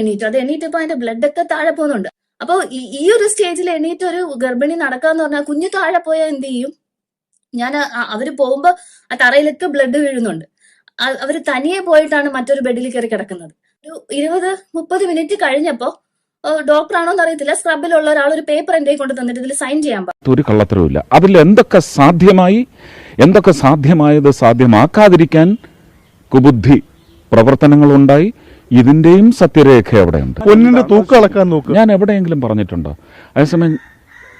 എണീറ്റു. അത് എണീറ്റപ്പോ അതിന്റെ ബ്ലഡ് ഒക്കെ താഴെ പോകുന്നുണ്ട്. അപ്പൊ ഈ- ഒരു സ്റ്റേജിൽ എണീറ്റ് ഒരു ഗർഭിണി നടക്കാന്ന് പറഞ്ഞാൽ കുഞ്ഞു താഴെ പോയാൽ എന്ത് ചെയ്യും? ഞാൻ അവർ പോകുമ്പോ ആ തറയിലൊക്കെ ബ്ലഡ് വീഴുന്നുണ്ട്. അവർ തനിയെ പോയിട്ടാണ് മറ്റൊരു ബെഡിൽ കയറി കിടക്കുന്നത്. ഒരു ഇരുപത് മുപ്പത് മിനിറ്റ് കഴിഞ്ഞപ്പോ ഡോക്ടർ ആണോന്ന് അറിയത്തില്ല. സ്ക്രബിലുള്ള ഒരാൾ ഒരു പേപ്പർ എന്റെ കൊണ്ട് തന്നിട്ട് ഇതിൽ സൈൻ ചെയ്യാൻ പറഞ്ഞു. ഒരു കള്ളത്തരവില്ല അതിൽ എന്തൊക്കെ സാധ്യമായി? എന്തൊക്കെ സാധ്യമായത് സാധ്യമാക്കാതിരിക്കാൻ കുബുദ്ധി പ്രവർത്തനങ്ങളുണ്ടായി. ഇതിന്റെയും സത്യരേഖ അവിടെയുണ്ട് പൊന്നിന്റെ തൂക്കം അളക്കാൻ നോക്കുക ഞാൻ എവിടെയെങ്കിലും പറഞ്ഞിട്ടുണ്ടോ? അതേസമയം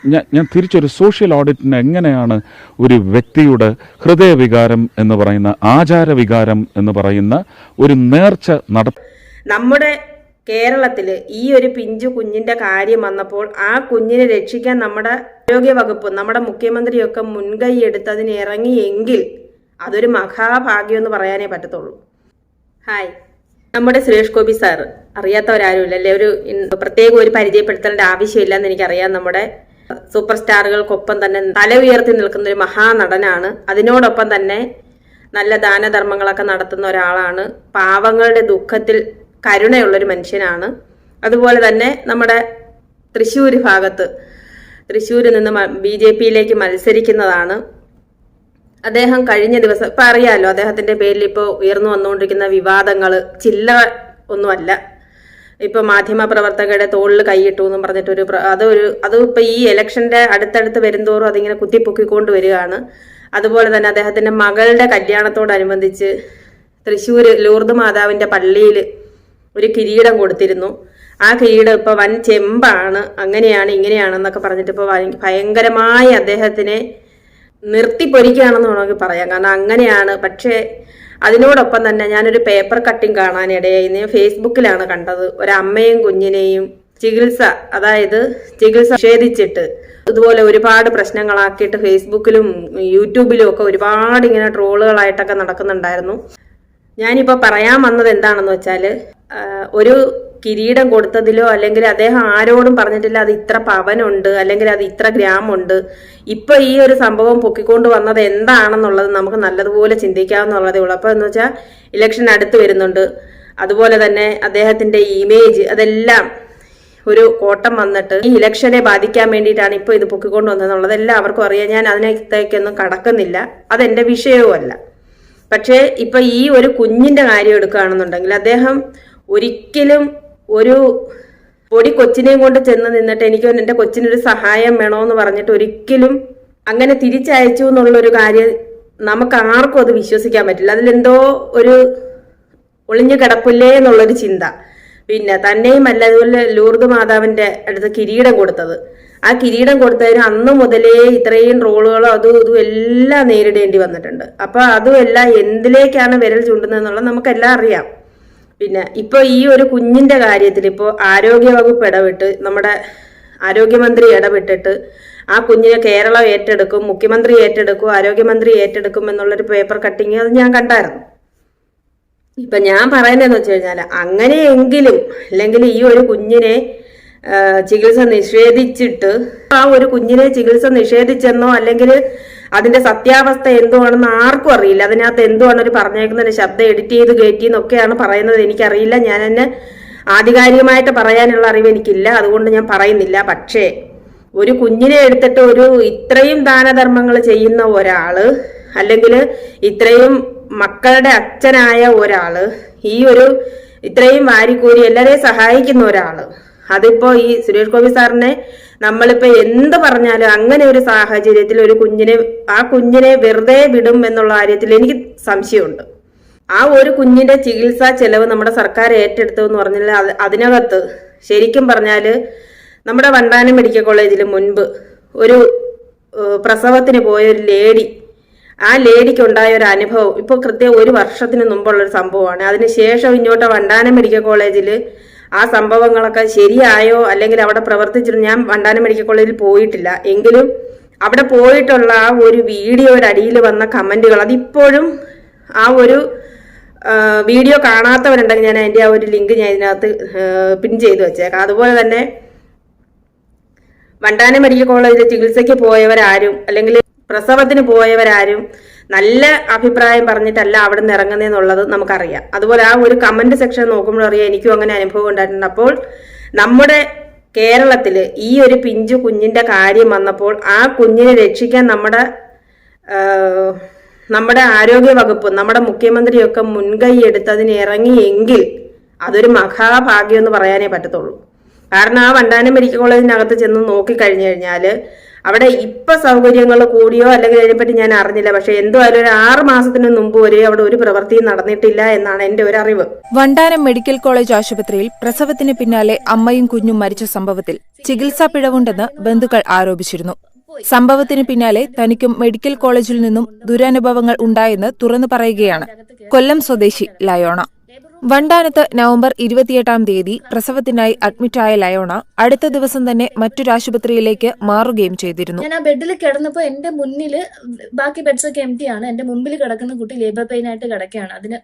ഞാൻ ഞാൻ തിരിച്ചൊരു സോഷ്യൽ ഓഡിറ്റിന് എങ്ങനെയാണ് ഒരു വ്യക്തിയുടെ ഹൃദയവികാരം എന്ന് പറയുന്ന ആചാരവികാരം എന്ന് പറയുന്ന ഒരു നേർച്ച നട നമ്മുടെ കേരളത്തിൽ ഈ ഒരു പിഞ്ചു കുഞ്ഞിന്റെ കാര്യം വന്നപ്പോൾ ആ കുഞ്ഞിനെ രക്ഷിക്കാൻ നമ്മുടെ ആരോഗ്യ വകുപ്പ് നമ്മുടെ മുഖ്യമന്ത്രിയൊക്കെ മുൻകൈ എടുത്തതിന് ഇറങ്ങിയെങ്കിൽ അതൊരു മഹാഭാഗ്യം എന്ന് പറയാനേ പറ്റത്തുള്ളൂ. ഹായ്. നമ്മുടെ സുരേഷ് ഗോപി സാർ അറിയാത്തവരാരുമില്ല അല്ലെ? ഒരു പ്രത്യേക ഒരു പരിചയപ്പെടുത്തേണ്ട ആവശ്യമില്ല എന്ന് എനിക്കറിയാം. നമ്മുടെ സൂപ്പർ സ്റ്റാറുകൾക്കൊപ്പം തന്നെ തല ഉയർത്തി നിൽക്കുന്ന ഒരു മഹാനടനാണ്. അതിനോടൊപ്പം തന്നെ നല്ല ദാനധർമ്മങ്ങളൊക്കെ നടത്തുന്ന ഒരാളാണ്. പാവങ്ങളുടെ ദുഃഖത്തിൽ കരുണയുള്ളൊരു മനുഷ്യനാണ്. അതുപോലെ തന്നെ നമ്മുടെ തൃശ്ശൂർ ഭാഗത്ത് തൃശ്ശൂരിൽ നിന്ന് ബി ജെ പിയിലേക്ക് മത്സരിക്കുന്നതാണ് അദ്ദേഹം കഴിഞ്ഞ ദിവസം ഇപ്പൊ അറിയാലോ അദ്ദേഹത്തിന്റെ പേരിൽ ഇപ്പോൾ ഉയർന്നു വന്നുകൊണ്ടിരിക്കുന്ന വിവാദങ്ങൾ ചില്ല ഒന്നുമല്ല. ഇപ്പൊ മാധ്യമ പ്രവർത്തകരുടെ തോളിൽ കൈയിട്ടു എന്നും പറഞ്ഞിട്ട് ഒരു അതൊരു അത് ഇപ്പൊ ഈ ഇലക്ഷന്റെ അടുത്തടുത്ത് വരുന്തോറും അതിങ്ങനെ കുത്തിപ്പൊക്കിക്കൊണ്ട് വരികയാണ്. അതുപോലെ തന്നെ അദ്ദേഹത്തിന്റെ മകളുടെ കല്യാണത്തോടനുബന്ധിച്ച് തൃശ്ശൂർ ലൂർദ് മാതാവിന്റെ പള്ളിയിൽ ഒരു കിരീടം കൊടുത്തിരുന്നു. ആ കിരീടം ഇപ്പൊ വൻ ചെമ്പാണ് അങ്ങനെയാണ് ഇങ്ങനെയാണെന്നൊക്കെ പറഞ്ഞിട്ട് ഇപ്പൊ ഭയ- ഭയങ്കരമായി അദ്ദേഹത്തിനെ നിർത്തിപ്പൊരിക്കുകയാണെന്ന് വേണമെങ്കിൽ പറയാം. കാരണം അങ്ങനെയാണ്. പക്ഷേ അതിനോടൊപ്പം തന്നെ ഞാനൊരു പേപ്പർ കട്ടിംഗ് കാണാനിടയായി. ഞാൻ ഫേസ്ബുക്കിലാണ് കണ്ടത്. ഒരമ്മയും കുഞ്ഞിനെയും ചികിത്സ അതായത് ചികിത്സ നിഷേധിച്ചിട്ട് ഇതുപോലെ ഒരുപാട് പ്രശ്നങ്ങളാക്കിയിട്ട് ഫേസ്ബുക്കിലും യൂട്യൂബിലും ഒക്കെ ഒരുപാട് ഇങ്ങനെ ട്രോളുകളായിട്ടൊക്കെ നടക്കുന്നുണ്ടായിരുന്നു. ഞാനിപ്പോൾ പറയാൻ വന്നത് എന്താണെന്ന് വെച്ചാൽ ഒരു കിരീടം കൊടുത്തതിലോ അല്ലെങ്കിൽ അദ്ദേഹം ആരോടും പറഞ്ഞിട്ടില്ല അത് ഇത്ര പവനുണ്ട് അല്ലെങ്കിൽ അത് ഇത്ര ഗ്രാമുണ്ട്. ഇപ്പൊ ഈ ഒരു സംഭവം പൊക്കിക്കൊണ്ട് വന്നത് എന്താണെന്നുള്ളത് നമുക്ക് നല്ലതുപോലെ ചിന്തിക്കാവുന്നുള്ളതേ ഉള്ളൂ. അപ്പൊ എന്ന് വെച്ചാൽ ഇലക്ഷൻ അടുത്ത് വരുന്നുണ്ട്. അതുപോലെ തന്നെ അദ്ദേഹത്തിന്റെ ഇമേജ് അതെല്ലാം ഒരു കോട്ടം വന്നിട്ട് ഈ ഇലക്ഷനെ ബാധിക്കാൻ വേണ്ടിയിട്ടാണ് ഇപ്പോൾ ഇത് പൊക്കിക്കൊണ്ട് വന്നതെന്നുള്ളത് എല്ലാവർക്കും അറിയാം. ഞാൻ അതിനകത്തേക്കൊന്നും കടക്കുന്നില്ല. അതെന്റെ വിഷയവുമല്ല പക്ഷേ ഇപ്പൊ ഈ ഒരു കുഞ്ഞിന്റെ കാര്യം എടുക്കുകയാണെന്നുണ്ടെങ്കിൽ അദ്ദേഹം ഒരിക്കലും ഒരു പൊടി കൊച്ചിനെയും കൊണ്ട് ചെന്ന് നിന്നിട്ട് എനിക്ക് എന്റെ കൊച്ചിനൊരു സഹായം വേണോന്ന് പറഞ്ഞിട്ട് ഒരിക്കലും അങ്ങനെ തിരിച്ചയച്ചു എന്നുള്ളൊരു കാര്യം നമുക്ക് ആർക്കും അത് വിശ്വസിക്കാൻ പറ്റില്ല. അതിലെന്തോ ഒരു ഒളിഞ്ഞു കിടപ്പില്ലേ എന്നുള്ളൊരു ചിന്ത. പിന്നെ തന്നെയുമല്ല അതുപോലെ ലൂർദ് മാതാവിന്റെ അടുത്ത് കിരീടം കൊടുത്തത്. ആ കിരീടം കൊടുത്തതിന് അന്ന് മുതലേ ഇത്രയും റോളുകളോ അതും ഇതും എല്ലാം നേരിടേണ്ടി വന്നിട്ടുണ്ട്. അപ്പൊ അതും എല്ലാം എന്തിലേക്കാണ് വിരൽ ചൂണ്ടുന്നതെന്നുള്ളത് നമുക്കെല്ലാം അറിയാം. പിന്നെ ഇപ്പൊ ഈ ഒരു കുഞ്ഞിന്റെ കാര്യത്തിൽ ഇപ്പോൾ ആരോഗ്യവകുപ്പ് ഇടപെട്ട് നമ്മുടെ ആരോഗ്യമന്ത്രി ഇടപെട്ടിട്ട് ആ കുഞ്ഞിനെ കേരളം ഏറ്റെടുക്കും മുഖ്യമന്ത്രി ഏറ്റെടുക്കും ആരോഗ്യമന്ത്രി ഏറ്റെടുക്കും എന്നുള്ളൊരു പേപ്പർ കട്ടിങ് അത് ഞാൻ കണ്ടായിരുന്നു. ഇപ്പൊ ഞാൻ പറയുന്നതെന്ന് വെച്ച് കഴിഞ്ഞാൽ അങ്ങനെയെങ്കിലും അല്ലെങ്കിൽ ഈ ഒരു കുഞ്ഞിനെ ചികിത്സ നിഷേധിച്ചിട്ട് ആ ഒരു കുഞ്ഞിനെ ചികിത്സ നിഷേധിച്ചെന്നോ അല്ലെങ്കിൽ അതിന്റെ സത്യാവസ്ഥ എന്തുവാണെന്ന് ആർക്കും അറിയില്ല. അതിനകത്ത് എന്തുവാണ് ഒരു പറഞ്ഞേക്കുന്ന ശബ്ദം എഡിറ്റ് ചെയ്ത് കയറ്റി എന്നൊക്കെയാണ് പറയുന്നത്. എനിക്കറിയില്ല. ഞാൻ എന്നെ ആധികാരികമായിട്ട് പറയാനുള്ള അറിവ് എനിക്കില്ല. അതുകൊണ്ട് ഞാൻ പറയുന്നില്ല. പക്ഷേ ഒരു കുഞ്ഞിനെ എടുത്തിട്ട് ഒരു ഇത്രയും ദാനധർമ്മങ്ങൾ ചെയ്യുന്ന ഒരാൾ അല്ലെങ്കിൽ ഇത്രയും മക്കളുടെ അച്ഛനായ ഒരാൾ ഈ ഒരു ഇത്രയും വാരിക്കൂരി എല്ലാരെയും സഹായിക്കുന്ന ഒരാൾ അതിപ്പോ ഈ സുരേഷ് ഗോപി സാറിനെ നമ്മളിപ്പോ എന്ത് പറഞ്ഞാലും അങ്ങനെ ഒരു സാഹചര്യത്തിൽ ഒരു കുഞ്ഞിനെ ആ കുഞ്ഞിനെ വെറുതെ വിടും എന്നുള്ള കാര്യത്തിൽ എനിക്ക് സംശയമുണ്ട്. ആ ഒരു കുഞ്ഞിന്റെ ചികിത്സാ ചെലവ് നമ്മുടെ സർക്കാർ ഏറ്റെടുത്തു എന്ന് പറഞ്ഞാൽ അതിനകത്ത് ശരിക്കും പറഞ്ഞാൽ നമ്മുടെ വണ്ടാനം മെഡിക്കൽ കോളേജിൽ മുൻപ് ഒരു പ്രസവത്തിന് പോയ ഒരു ലേഡി ആ ലേഡിക്ക് ഉണ്ടായ ഒരു അനുഭവം ഇപ്പോൾ കൃത്യം ഒരു വർഷത്തിന് മുമ്പുള്ള ഒരു സംഭവമാണ്. അതിനുശേഷം ഇങ്ങോട്ട് വണ്ടാനം മെഡിക്കൽ കോളേജിൽ ആ സംഭവങ്ങളൊക്കെ ശരിയായോ? അല്ലെങ്കിൽ അവിടെ പ്രവർത്തിച്ചിട്ട് ഞാൻ വണ്ടാനം മെഡിക്കൽ കോളേജിൽ പോയിട്ടില്ല. എങ്കിലും അവിടെ പോയിട്ടുള്ള ആ ഒരു വീഡിയോയുടെ അടിയിൽ വന്ന കമന്റുകൾ അതിപ്പോഴും ആ ഒരു വീഡിയോ കാണാത്തവരുണ്ടെങ്കിൽ ഞാൻ അതിന്റെ ആ ഒരു ലിങ്ക് ഞാൻ ഇതിനകത്ത് പിൻ ചെയ്ത് വെച്ചേക്കാം. അതുപോലെ തന്നെ വണ്ടാനം മെഡിക്കൽ കോളേജിൽ ചികിത്സയ്ക്ക് പോയവരാരും അല്ലെങ്കിൽ പ്രസവത്തിന് പോയവരാരും നല്ല അഭിപ്രായം പറഞ്ഞിട്ടല്ല അവിടെ നിന്ന് ഇറങ്ങുന്നതെന്നുള്ളത് നമുക്കറിയാം. അതുപോലെ ആ ഒരു കമന്റ് സെക്ഷൻ നോക്കുമ്പോൾ അറിയാം എനിക്കും അങ്ങനെ അനുഭവം ഉണ്ടായിട്ടുണ്ട്. അപ്പോൾ നമ്മുടെ കേരളത്തിൽ ഈ ഒരു പിഞ്ചു കുഞ്ഞിന്റെ കാര്യം വന്നപ്പോൾ ആ കുഞ്ഞിനെ രക്ഷിക്കാൻ നമ്മുടെ നമ്മുടെ ആരോഗ്യ വകുപ്പ് നമ്മുടെ മുഖ്യമന്ത്രിയൊക്കെ മുൻകൈ എടുത്തതിന് ഇറങ്ങിയെങ്കിൽ അതൊരു മഹാഭാഗ്യം എന്ന് പറയാനേ പറ്റത്തുള്ളൂ. കാരണം ആ വണ്ടാനം മെഡിക്കൽ കോളേജിനകത്ത് ചെന്ന് നോക്കിക്കഴിഞ്ഞു കഴിഞ്ഞാൽ അവിടെ ഇപ്പൊ സൗകര്യങ്ങൾ കൂടിയോ അല്ലെങ്കിൽ അതിനെപ്പറ്റി ഞാൻ അറിഞ്ഞില്ല. പക്ഷെ എന്തുമായാലും ഒരു ആറ് മാസത്തിന് മുമ്പ് വരെ അവിടെ ഒരു പ്രവൃത്തിയും നടന്നിട്ടില്ല എന്നാണ് എന്റെ ഒരു അറിവ്. വണ്ടാനം മെഡിക്കൽ കോളേജ് ആശുപത്രിയിൽ പ്രസവത്തിന് പിന്നാലെ അമ്മയും കുഞ്ഞും മരിച്ച സംഭവത്തിൽ ചികിത്സാ പിഴവുണ്ടെന്ന് ബന്ധുക്കൾ ആരോപിച്ചിരുന്നു. സംഭവത്തിന് പിന്നാലെ തനിക്കും മെഡിക്കൽ കോളേജിൽ നിന്നും ദുരനുഭവങ്ങൾ ഉണ്ടായെന്ന് തുറന്നു പറയുകയാണ് കൊല്ലം സ്വദേശി ലയോണ. വണ്ടാനത്ത് നവംബർ ഇരുപത്തിയെട്ടാം തീയതി പ്രസവത്തിനായി അഡ്മിറ്റായ ലയോണ അടുത്ത ദിവസം തന്നെ മറ്റൊരാശുപത്രിയിലേക്ക് മാറുകയും ചെയ്തിരുന്നു. ഞാൻ ആ ബെഡിൽ കിടന്നപ്പോൾ എന്റെ മുന്നിൽ ബാക്കി ബെഡ്സ് ഒക്കെ എം ആണ്. എന്റെ മുമ്പിൽ കിടക്കുന്ന കുട്ടി ലേബർ പെയിൻ ആയിട്ട് കിടക്കുകയാണ്. അതിന്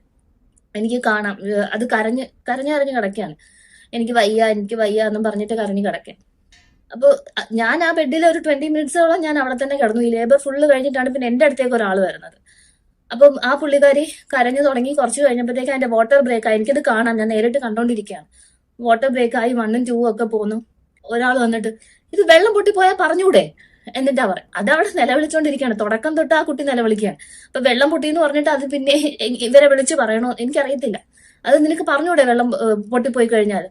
എനിക്ക് കാണാം. അത് കരഞ്ഞ് കരഞ്ഞറിഞ്ഞ് കിടക്കുകയാണ്. എനിക്ക് വയ്യ എനിക്ക് വയ്യ എന്നും പറഞ്ഞിട്ട് കരഞ്ഞ് കിടക്കാൻ അപ്പോൾ ഞാൻ ആ ബെഡിൽ ഒരു ട്വന്റി മിനിറ്റ്സോളം ഞാൻ അവിടെ തന്നെ കിടന്നു. ഈ ലേബർ ഫുള്ള് കഴിഞ്ഞിട്ടാണ് പിന്നെ എന്റെ അടുത്തേക്ക് ഒരാൾ വരുന്നത്. അപ്പം ആ പുള്ളിക്കാരി കരഞ്ഞു തുടങ്ങി കുറച്ച് കഴിഞ്ഞപ്പോഴത്തേക്ക് അതിന്റെ വാട്ടർ ബ്രേക്ക് ആയി. എനിക്കത് കാണാം. ഞാൻ നേരിട്ട് കണ്ടോണ്ടിരിക്കുകയാണ് വാട്ടർ ബ്രേക്ക് ആയി വണ്ണും ചൂവും ഒക്കെ പോന്നു. ഒരാൾ വന്നിട്ട് ഇത് വെള്ളം പൊട്ടിപ്പോയാൽ പറഞ്ഞൂടെ? എന്നിട്ടാ പറയാം അതവിടെ നിലവിളിച്ചോണ്ടിരിക്കുകയാണ് തുടക്കം തൊട്ട് ആ കുട്ടി നിലവിളിക്കുകയാണ്. അപ്പൊ വെള്ളം പൊട്ടി എന്ന് പറഞ്ഞിട്ട് അത് പിന്നെ ഇവരെ വിളിച്ച് പറയണോ? എനിക്കറിയത്തില്ല. അത് നിനക്ക് പറഞ്ഞൂടെ വെള്ളം പൊട്ടിപ്പോയി കഴിഞ്ഞാൽ?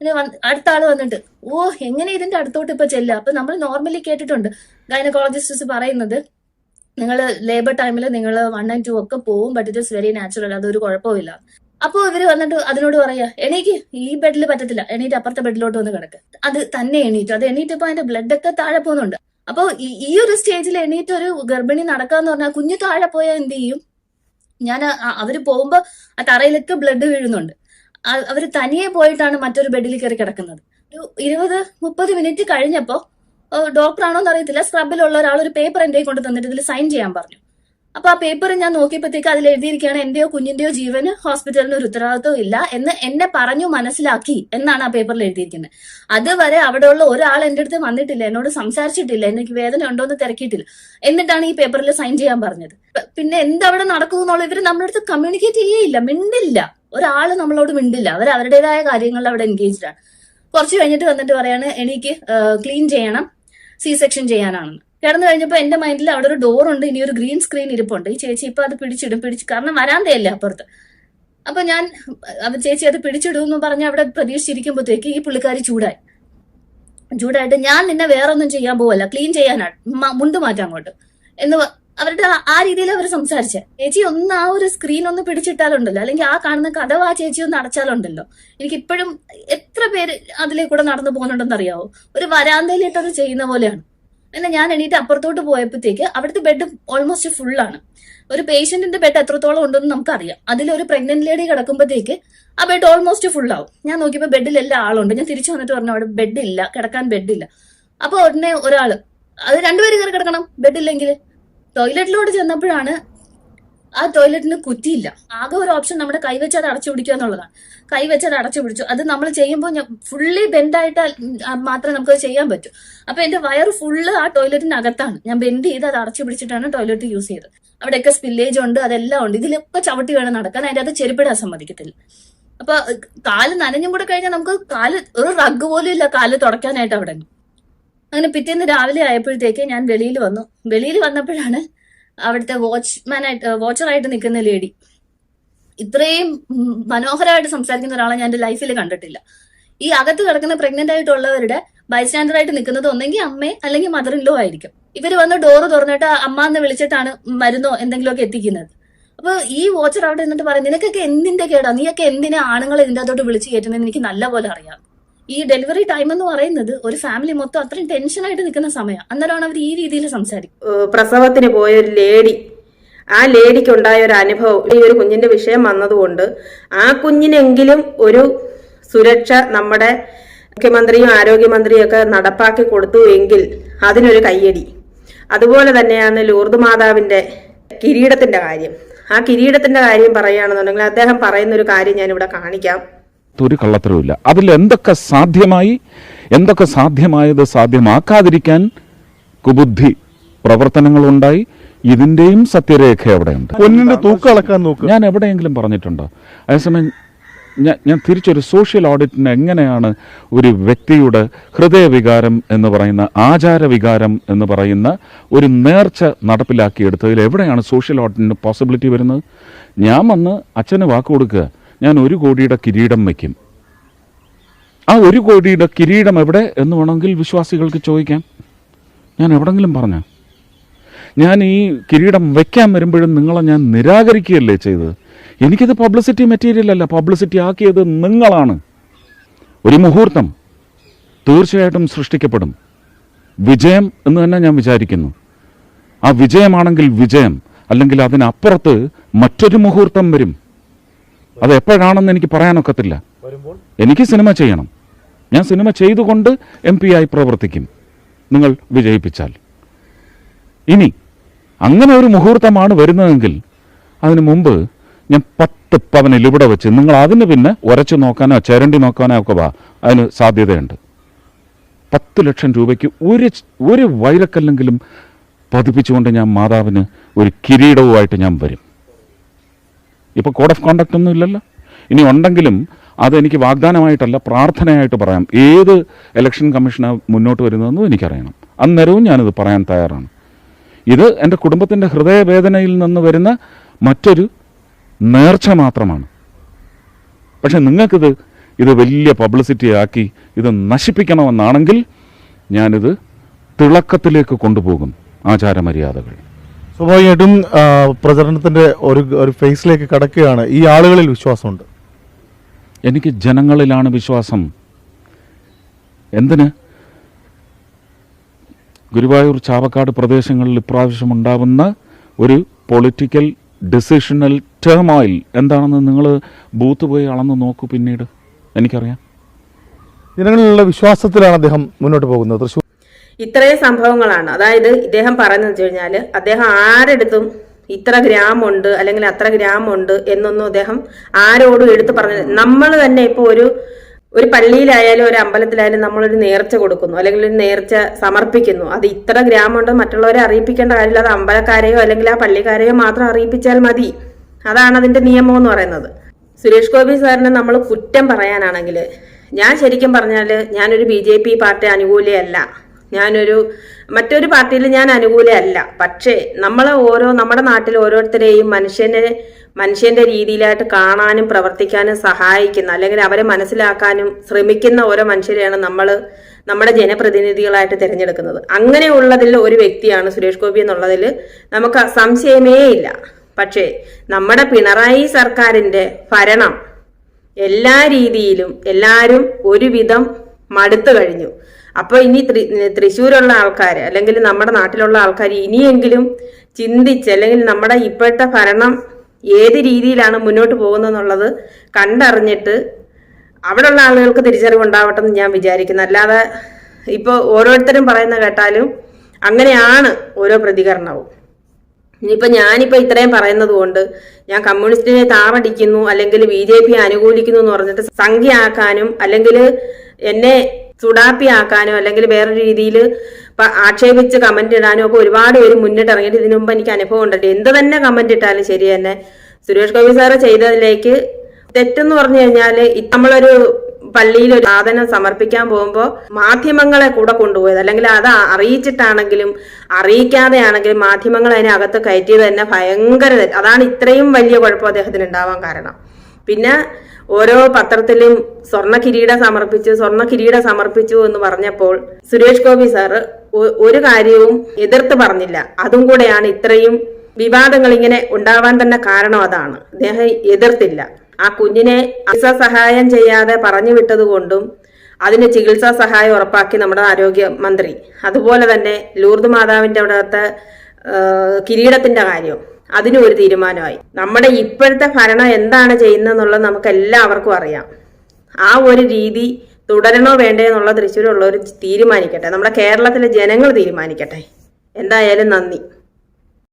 പിന്നെ അടുത്ത ആൾ വന്നിട്ട് ഓ എങ്ങനെ ഇതിന്റെ അടുത്തോട്ട് ഇപ്പൊ ചെല്ലുക? അപ്പൊ നമ്മൾ നോർമലി കേട്ടിട്ടുണ്ട് ഗൈനക്കോളജിസ്റ്റ്സ് പറയുന്നത് നിങ്ങൾ ലേബർ ടൈമിൽ നിങ്ങൾ വൺ ആൻഡ് ടു ഒക്കെ പോവും but it is very natural അതൊരു കുഴപ്പമില്ല അപ്പൊ ഇവർ വന്നിട്ട് അതിനോട് പറയാ എണീക്ക് ഈ ബെഡിൽ പറ്റത്തില്ല എണീറ്റ് അപ്പുറത്തെ ബെഡിലോട്ട് വന്ന് കിടക്ക്. അത് തന്നെ എണീറ്റു അത് എണീറ്റപ്പോ അതിന്റെ ബ്ലഡ് ഒക്കെ താഴെ പോകുന്നുണ്ട്. അപ്പൊ ഈ- ഒരു സ്റ്റേജിൽ എണീറ്റ് ഒരു ഗർഭിണി നടക്കാന്ന് പറഞ്ഞാൽ കുഞ്ഞു താഴെ പോയാൽ എന്ത് ചെയ്യും? ഞാൻ അവർ പോകുമ്പോ ആ തറയിലൊക്കെ ബ്ലഡ് വീഴുന്നുണ്ട്. അവർ തനിയെ പോയിട്ടാണ് മറ്റൊരു ബെഡിൽ കയറി കിടക്കുന്നത്. ഒരു ഇരുപത് മുപ്പത് മിനിറ്റ് കഴിഞ്ഞപ്പോ ഡോക്ടർ ആണോ എന്ന് അറിയത്തില്ല. സ്ക്രബിലുള്ള ഒരാൾ ഒരു പേപ്പർ എന്റെ കൊണ്ട് തന്നിട്ട് ഇതിൽ സൈൻ ചെയ്യാൻ പറഞ്ഞു. അപ്പൊ ആ പേപ്പർ ഞാൻ നോക്കിയപ്പോഴത്തേക്ക് അതിൽ എഴുതിയിരിക്കുകയാണ് എന്റെയോ കുഞ്ഞിന്റെയോ ജീവന് ഹോസ്പിറ്റലിന് ഒരു ഉത്തരവാദിത്വം ഇല്ല എന്ന് എന്നെ പറഞ്ഞു മനസ്സിലാക്കി എന്നാണ് ആ പേപ്പറിൽ എഴുതിയിരിക്കുന്നത്. അതുവരെ അവിടെയുള്ള ഒരാൾ എന്റെ അടുത്ത് വന്നിട്ടില്ല എന്നോട് സംസാരിച്ചിട്ടില്ല എനിക്ക് വേദന ഉണ്ടോ എന്ന് തിരക്കിയിട്ടില്ല എന്നിട്ടാണ് ഈ പേപ്പറിൽ സൈൻ ചെയ്യാൻ പറഞ്ഞത്. പിന്നെ എന്തവിടെ നടക്കുന്നു എന്നുള്ള ഇവർ നമ്മുടെ അടുത്ത് കമ്മ്യൂണിക്കേറ്റ് ചെയ്യേയില്ല മിണ്ടില്ല. ഒരാൾ നമ്മളോട് മിണ്ടില്ല അവർ അവരുടേതായ കാര്യങ്ങളിൽ അവിടെ എൻഗേജ്ഡ് ആണ്. കുറച്ച് കഴിഞ്ഞിട്ട് വന്നിട്ട് പറയാണ് എനിക്ക് ക്ലീൻ ചെയ്യണം സി സെക്ഷൻ ചെയ്യാനാണെന്ന് കിടന്നു കഴിഞ്ഞപ്പോൾ എന്റെ മൈൻഡിൽ അവിടെ ഒരു ഡോർ ഉണ്ട് ഇനി ഒരു ഗ്രീൻ സ്ക്രീൻ ഇരിപ്പുണ്ട്. ഈ ചേച്ചി ഇപ്പൊ അത് പിടിച്ചിടും പിടിച്ച് കാരണം വരാന്തയല്ലേ അപ്പുറത്ത്. അപ്പൊ ഞാൻ അത് ചേച്ചി അത് പിടിച്ചിടും എന്ന് പറഞ്ഞ് അവിടെ പ്രതീക്ഷിച്ചിരിക്കുമ്പോഴത്തേക്ക് ഈ പുള്ളിക്കാരി ചൂടായി. ചൂടായിട്ട് ഞാൻ നിന്നെ വേറെ ഒന്നും ചെയ്യാൻ പോവല്ല ക്ലീൻ ചെയ്യാനാണ് മുണ്ട് മാറ്റാൻ അങ്ങോട്ട്. എന്ന് അവരുടെ ആ- രീതിയിൽ അവർ സംസാരിച്ചെ. ചേച്ചി ഒന്ന് ആ ഒരു സ്ക്രീൻ ഒന്ന് പിടിച്ചിട്ടാലുണ്ടല്ലോ. അല്ലെങ്കിൽ ആ കാണുന്ന കഥ ആ ചേച്ചി ഒന്ന് അടച്ചാലുണ്ടല്ലോ. എനിക്ക് ഇപ്പോഴും എത്ര പേര് അതിലേ കൂടെ നടന്നു പോകുന്നുണ്ടെന്ന് അറിയാവോ? ഒരു വരാന്തയിലിട്ടത് ചെയ്യുന്ന പോലെയാണ്. പിന്നെ ഞാൻ എണീറ്റ് അപ്പുറത്തോട്ട് പോയപ്പോഴത്തേക്ക് അവിടുത്തെ ബെഡ് ഓൾമോസ്റ്റ് ഫുള്ളാണ് ഒരു പേഷ്യന്റിന്റെ ബെഡ് എത്രത്തോളം ഉണ്ടെന്ന് നമുക്കറിയാം. അതിലൊരു പ്രഗ്നന്റ് ലേഡി കിടക്കുമ്പോഴത്തേക്ക് ആ ബെഡ് ഓൾമോസ്റ്റ് ഫുൾ ആവും. ഞാൻ നോക്കിയപ്പോൾ ബെഡിൽ എല്ലാ ആളുണ്ട്. ഞാൻ തിരിച്ചു വന്നിട്ട് പറഞ്ഞു അവിടെ ബെഡ് ഇല്ല. കിടക്കാൻ ബെഡ് ഇല്ല. അപ്പൊ ഉടനെ ഒരാൾ അത് രണ്ടുപേരും കയറി കിടക്കണം? ബെഡില്ലെങ്കിൽ ടോയ്ലറ്റിലോട്ട് ചെന്നപ്പോഴാണ് ആ ടോയ്ലറ്റിന് കുറ്റിയില്ല. ആകെ ഒരു ഓപ്ഷൻ നമ്മുടെ കൈവച്ച് അത് അടച്ചു പിടിക്കുക എന്നുള്ളതാണ്. കൈവച്ച് അത് അടച്ചു പിടിച്ചു. അത് നമ്മൾ ചെയ്യുമ്പോൾ ഫുള്ളി ബെൻഡായിട്ട് മാത്രമേ നമുക്ക് ചെയ്യാൻ പറ്റൂ. അപ്പൊ എന്റെ വയർ ഫുള്ള് ആ ടോയ്ലറ്റിനകത്താണ് ഞാൻ ബെൻഡ് ചെയ്ത് അത് അടച്ചു പിടിച്ചിട്ടാണ് ടോയ്ലറ്റ് യൂസ് ചെയ്തത്. അവിടെയൊക്കെ സ്പില്ലേജ് ഉണ്ട് അതെല്ലാം ഉണ്ട്. ഇതിലൊക്കെ ചവിട്ടി വേണം നടക്കാൻ. അതിന്റെ അത് ചെരുപ്പിടാൻ സമ്മതിക്കത്തില്ല. അപ്പൊ കാൽ നനഞ്ഞും കൂടെ കഴിഞ്ഞാൽ നമുക്ക് കാൽ ഒരു റഗ് പോലും ഇല്ല കാൽ തുടയ്ക്കാനായിട്ട് അവിടെ. അങ്ങനെ പിറ്റേന്ന് രാവിലെ ആയപ്പോഴത്തേക്ക് ഞാൻ വെളിയിൽ വന്നു. വെളിയിൽ വന്നപ്പോഴാണ് അവിടുത്തെ വാച്ച്മാനായിട്ട് വാച്ചറായിട്ട് നിൽക്കുന്ന ലേഡി ഇത്രയും മനോഹരമായിട്ട് സംസാരിക്കുന്ന ഒരാളെ ഞാൻ എന്റെ ലൈഫിൽ കണ്ടിട്ടില്ല. ഈ അകത്ത് കിടക്കുന്ന പ്രഗ്നന്റ് ആയിട്ടുള്ളവരുടെ ബൈസ്റ്റാൻഡർ ആയിട്ട് നിൽക്കുന്നത് ഒന്നെങ്കിൽ അമ്മേ അല്ലെങ്കിൽ മദർ ഇൻ ലോ ആയിരിക്കും. ഇവർ വന്ന് ഡോറ് തുറന്നിട്ട് അമ്മ എന്ന് വിളിച്ചിട്ടാണ് മരുന്നോ എന്തെങ്കിലുമൊക്കെ എത്തിക്കുന്നത്. അപ്പൊ ഈ വാച്ചർ അവിടെ നിന്നിട്ട് പറയും നിനക്കൊക്കെ എന്തിന്റെ കേടാ? നീയൊക്കെ എന്തിനാ ആണുങ്ങളെ ഇതിന്റെ അകത്തോട്ട് വിളിച്ച് കയറ്റുന്നത് എനിക്ക് നല്ല പോലെ അറിയാം. ഈ ഡെലിവറി ടൈം എന്ന് പറയുന്നത് ഒരു ഫാമിലി മൊത്തം അത്രയും ടെൻഷനായിട്ട് നിൽക്കുന്ന സമയം. അന്നേരമാണ് അവർ ഈ രീതിയിൽ സംസാരിക്കും. പ്രസവത്തിന് പോയ ഒരു ലേഡി ആ ലേഡിക്ക് ഉണ്ടായ ഒരു അനുഭവം ഈ ഒരു കുഞ്ഞിന്റെ വിഷയം വന്നതുകൊണ്ട് ആ കുഞ്ഞിനെങ്കിലും ഒരു സുരക്ഷ നമ്മുടെ മുഖ്യമന്ത്രിയും ആരോഗ്യമന്ത്രിയും ഒക്കെ നടപ്പാക്കി കൊടുത്തു എങ്കിൽ അതിനൊരു കയ്യടി. അതുപോലെ തന്നെയാണ് ലൂർദ് മാതാവിന്റെ കിരീടത്തിന്റെ കാര്യം. ആ കിരീടത്തിന്റെ കാര്യം പറയുകയാണെന്നുണ്ടെങ്കിൽ അദ്ദേഹം പറയുന്ന ഒരു കാര്യം ഞാനിവിടെ കാണിക്കാം. ഒരു കള്ളത്തരവുമില്ല. അതിൽ എന്തൊക്കെ സാധ്യമായി എന്തൊക്കെ സാധ്യമായത് സാധ്യമാക്കാതിരിക്കാൻ കുബുദ്ധി പ്രവർത്തനങ്ങളുണ്ടായി. ഇതിന്റെയും സത്യരേഖ അവിടെയുണ്ട്. പൊന്നിന്റെ തൂക്കം അളക്കാൻ നോക്കുക ഞാൻ എവിടെയെങ്കിലും പറഞ്ഞിട്ടുണ്ടോ? അതേസമയം ഞാൻ ഞാൻ തിരിച്ചൊരു സോഷ്യൽ ഓഡിറ്റിന് എങ്ങനെയാണ് ഒരു വ്യക്തിയുടെ ഹൃദയവികാരം എന്ന് പറയുന്ന ആചാരവികാരം എന്ന് പറയുന്ന ഒരു നേർച്ച നടപ്പിലാക്കിയെടുത്തതിൽ എവിടെയാണ് സോഷ്യൽ ഓഡിറ്റിന് പോസിബിലിറ്റി വരുന്നത്? ഞാൻ വന്ന് അച്ഛന് വാക്ക് കൊടുക്കുക. ഞാൻ ഒരു കോടിയുടെ കിരീടം വയ്ക്കും. ആ ഒരു കോടിയുടെ കിരീടം എവിടെ എന്ന് വേണമെങ്കിൽ വിശ്വാസികൾക്ക് ചോദിക്കാം. ഞാൻ എവിടെങ്കിലും പറഞ്ഞ? ഞാൻ ഈ കിരീടം വയ്ക്കാൻ വരുമ്പോഴും നിങ്ങളെ ഞാൻ നിരാകരിക്കുകയല്ലേ ചെയ്തത്? എനിക്കിത് പബ്ലിസിറ്റി മെറ്റീരിയൽ അല്ല. പബ്ലിസിറ്റി ആക്കിയത് നിങ്ങളാണ്. ഒരു മുഹൂർത്തം തീർച്ചയായിട്ടും സൃഷ്ടിക്കപ്പെടും. വിജയം എന്ന് തന്നെ ഞാൻ വിചാരിക്കുന്നു. ആ വിജയമാണെങ്കിൽ വിജയം അല്ലെങ്കിൽ അതിനപ്പുറത്ത് മറ്റൊരു മുഹൂർത്തം വരും. അത് എപ്പോഴാണെന്ന് എനിക്ക് പറയാനൊക്കത്തില്ല. എനിക്ക് സിനിമ ചെയ്യണം. ഞാൻ സിനിമ ചെയ്തുകൊണ്ട് എം പി ആയി പ്രവർത്തിക്കും. നിങ്ങൾ വിജയിപ്പിച്ചാൽ. ഇനി അങ്ങനെ ഒരു മുഹൂർത്തമാണ് വരുന്നതെങ്കിൽ അതിനു മുമ്പ് ഞാൻ പത്ത് പവനിൽ ഇവിടെ വെച്ച് നിങ്ങൾ അതിന് പിന്നെ ഉരച്ചു നോക്കാനോ ചേരണ്ടി നോക്കാനോ ഒക്കെ വാ. അതിന് സാധ്യതയുണ്ട്. പത്ത് ലക്ഷം രൂപയ്ക്ക് ഒരു ഒരു വൈരക്കല്ലെങ്കിലും പതിപ്പിച്ചുകൊണ്ട് ഞാൻ മാതാവിന് ഒരു കിരീടവുമായിട്ട് ഞാൻ വരും. ഇപ്പോൾ കോഡ് ഓഫ് കോണ്ടക്റ്റ് ഒന്നും ഇല്ലല്ലോ. ഇനി ഉണ്ടെങ്കിലും അതെനിക്ക് വാഗ്ദാനമായിട്ടല്ല പ്രാർത്ഥനയായിട്ട് പറയാം. ഏത് ഇലക്ഷൻ കമ്മീഷന് മുന്നോട്ട് വരുന്നതെന്നും എനിക്കറിയണം. അന്നേരവും ഞാനിത് പറയാൻ തയ്യാറാണ്. ഇത് എന്റെ കുടുംബത്തിന്റെ ഹൃദയവേദനയിൽ നിന്ന് വരുന്ന മറ്റൊരു നേർച്ച മാത്രമാണ്. പക്ഷെ നിങ്ങൾക്കിത് ഇത് വലിയ പബ്ലിസിറ്റി ആക്കി ഇത് നശിപ്പിക്കണമെന്നാണെങ്കിൽ ഞാനിത് തിളക്കത്തിലേക്ക് കൊണ്ടുപോകും. ആചാരമര്യാദകൾ. സ്വാഭാവികമായിട്ടും പ്രചരണത്തിന്റെ ഒരു ഒരു ഫേസിലേക്ക് കടക്കുകയാണ്. ഈ ആളുകളിൽ വിശ്വാസമുണ്ട്. എനിക്ക് ജനങ്ങളിലാണ് വിശ്വാസം. എന്തിന്? ഗുരുവായൂർ ചാവക്കാട് പ്രദേശങ്ങളിൽ ഇപ്രാവശ്യം ഉണ്ടാവുന്ന ഒരു പൊളിറ്റിക്കൽ ഡിസിഷണൽ ഓയിൽ എന്താണെന്ന് നിങ്ങൾ ബൂത്ത് പോയി അളന്ന് നോക്കൂ പിന്നീട്. എനിക്കറിയാം. ജനങ്ങളിലുള്ള വിശ്വാസത്തിലാണ് അദ്ദേഹം മുന്നോട്ട് പോകുന്നത്. തൃശ്ശൂർ ഇത്രയും സംഭവങ്ങളാണ്. അതായത് ഇദ്ദേഹം പറയുന്നത് വെച്ച് കഴിഞ്ഞാൽ അദ്ദേഹം ആരെടുത്തും ഇത്ര ഗ്രാമുണ്ട് അല്ലെങ്കിൽ അത്ര ഗ്രാമുണ്ട് എന്നൊന്നും അദ്ദേഹം ആരോടും എടുത്തു പറഞ്ഞ നമ്മൾ തന്നെ ഇപ്പോൾ ഒരു ഒരു പള്ളിയിലായാലും ഒരു അമ്പലത്തിലായാലും നമ്മളൊരു നേർച്ച കൊടുക്കുന്നു അല്ലെങ്കിൽ ഒരു നേർച്ച സമർപ്പിക്കുന്നു. അത് ഇത്ര ഗ്രാമുണ്ട് മറ്റുള്ളവരെ അറിയിപ്പിക്കേണ്ട കാര്യമില്ല. അത് അമ്പലക്കാരെയോ അല്ലെങ്കിൽ ആ പള്ളിക്കാരെയോ മാത്രം അറിയിപ്പിച്ചാൽ മതി. അതാണ് അതിന്റെ നിയമം എന്ന് പറയുന്നത്. സുരേഷ് ഗോപി സാറിനെ നമ്മൾ കുറ്റം പറയാനാണെങ്കിൽ ഞാൻ ശരിക്കും പറഞ്ഞാൽ ഞാനൊരു ബി ജെ പി പാർട്ടി അനുകൂലിയല്ല ഞാനൊരു മറ്റൊരു പാർട്ടിയിൽ ഞാൻ അനുകൂലമല്ല പക്ഷേ നമ്മളെ ഓരോ നമ്മുടെ നാട്ടിൽ ഓരോരുത്തരെയും മനുഷ്യനെ മനുഷ്യന്റെ രീതിയിലായിട്ട് കാണാനും പ്രവർത്തിക്കാനും സഹായിക്കുന്ന അല്ലെങ്കിൽ അവരെ മനസ്സിലാക്കാനും ശ്രമിക്കുന്ന ഓരോ മനുഷ്യരെയാണ് നമ്മൾ നമ്മുടെ ജനപ്രതിനിധികളായിട്ട് തിരഞ്ഞെടുക്കുന്നത്. അങ്ങനെയുള്ളതിൽ ഒരു വ്യക്തിയാണ് സുരേഷ് ഗോപി എന്നുള്ളതിൽ നമുക്ക് സംശയമേ ഇല്ല. പക്ഷേ നമ്മുടെ പിണറായി സർക്കാരിന്റെ ഭരണം എല്ലാ രീതിയിലും എല്ലാവരും ഒരുവിധം മടുത്തു കഴിഞ്ഞു. അപ്പോൾ ഇനി തൃശ്ശൂരുള്ള ആൾക്കാർ അല്ലെങ്കിൽ നമ്മുടെ നാട്ടിലുള്ള ആൾക്കാർ ഇനിയെങ്കിലും ചിന്തിച്ച് അല്ലെങ്കിൽ നമ്മുടെ ഇപ്പോഴത്തെ ഭരണം ഏത് രീതിയിലാണ് മുന്നോട്ട് പോകുന്നതെന്നുള്ളത് കണ്ടറിഞ്ഞിട്ട് അവിടെയുള്ള ആളുകൾക്ക് തിരിച്ചറിവുണ്ടാവട്ടെ എന്ന് ഞാൻ വിചാരിക്കുന്നു. അല്ലാതെ ഇപ്പോൾ ഓരോരുത്തരും പറയുന്ന കേട്ടാലും അങ്ങനെയാണ് ഓരോ പ്രതികരണവും. ഇനിയിപ്പോ ഞാനിപ്പോ ഇത്രയും പറയുന്നത് കൊണ്ട് ഞാൻ കമ്മ്യൂണിസ്റ്റിനെ താറടിക്കുന്നു അല്ലെങ്കിൽ ബി ജെ പി അനുകൂലിക്കുന്നു എന്ന് പറഞ്ഞിട്ട് സംഖ്യ ആക്കാനും അല്ലെങ്കിൽ എന്നെ സുഡാപ്പി ആക്കാനോ അല്ലെങ്കിൽ വേറൊരു രീതിയിൽ ആക്ഷേപിച്ച് കമന്റ് ഇടാനോ ഒക്കെ ഒരുപാട് പേര് മുന്നിട്ട് ഇറങ്ങിയിട്ട് ഇതിനു മുമ്പ് എനിക്ക് അനുഭവം ഉണ്ടല്ലോ. എന്ത് തന്നെ കമന്റ് ഇട്ടാലും ശരി തന്നെ. സുരേഷ് ഗോപി സാറ് ചെയ്തതിലേക്ക് തെറ്റെന്ന് പറഞ്ഞു കഴിഞ്ഞാൽ നമ്മളൊരു പള്ളിയിൽ ഒരു സാധനം സമർപ്പിക്കാൻ പോകുമ്പോൾ മാധ്യമങ്ങളെ കൂടെ കൊണ്ടുപോയത് അല്ലെങ്കിൽ അത് അറിയിച്ചിട്ടാണെങ്കിലും അറിയിക്കാതെ ആണെങ്കിലും മാധ്യമങ്ങൾ അതിനകത്ത് കയറ്റിയത് തന്നെ ഭയങ്കര അതാണ് ഇത്രയും വലിയ കുഴപ്പം അദ്ദേഹത്തിന് ഉണ്ടാവാൻ കാരണം. പിന്നെ ഓരോ പത്രത്തിലും സ്വർണ കിരീടം സമർപ്പിച്ചു സ്വർണ കിരീടം സമർപ്പിച്ചു എന്ന് പറഞ്ഞപ്പോൾ സുരേഷ് ഗോപി സാറ് ഒരു കാര്യവും എതിർത്ത് പറഞ്ഞില്ല. അതും കൂടെയാണ് ഇത്രയും വിവാദങ്ങൾ ഇങ്ങനെ ഉണ്ടാവാൻ തന്നെ കാരണം അതാണ്. അദ്ദേഹം എതിർത്തില്ല. ആ കുഞ്ഞിനെ ചികിത്സാ സഹായം ചെയ്യാതെ പറഞ്ഞു വിട്ടതുകൊണ്ടും അതിന് ചികിത്സാ സഹായം ഉറപ്പാക്കി നമ്മുടെ ആരോഗ്യ മന്ത്രി. അതുപോലെ തന്നെ ലൂർദ് മാതാവിന്റെ അവിടുത്തെ കിരീടത്തിന്റെ കാര്യം. അതിനും ഒരു തീരുമാനമായി. നമ്മുടെ ഇപ്പോഴത്തെ ഭരണം എന്താണ് ചെയ്യുന്നതെന്നുള്ളത് നമുക്ക് എല്ലാവർക്കും അറിയാം. ആ ഒരു രീതി തുടരണോ വേണ്ടേ എന്നുള്ള തൃശ്ശൂരുള്ളവർ തീരുമാനിക്കട്ടെ. നമ്മുടെ കേരളത്തിലെ ജനങ്ങൾ തീരുമാനിക്കട്ടെ. എന്തായാലും നന്ദി.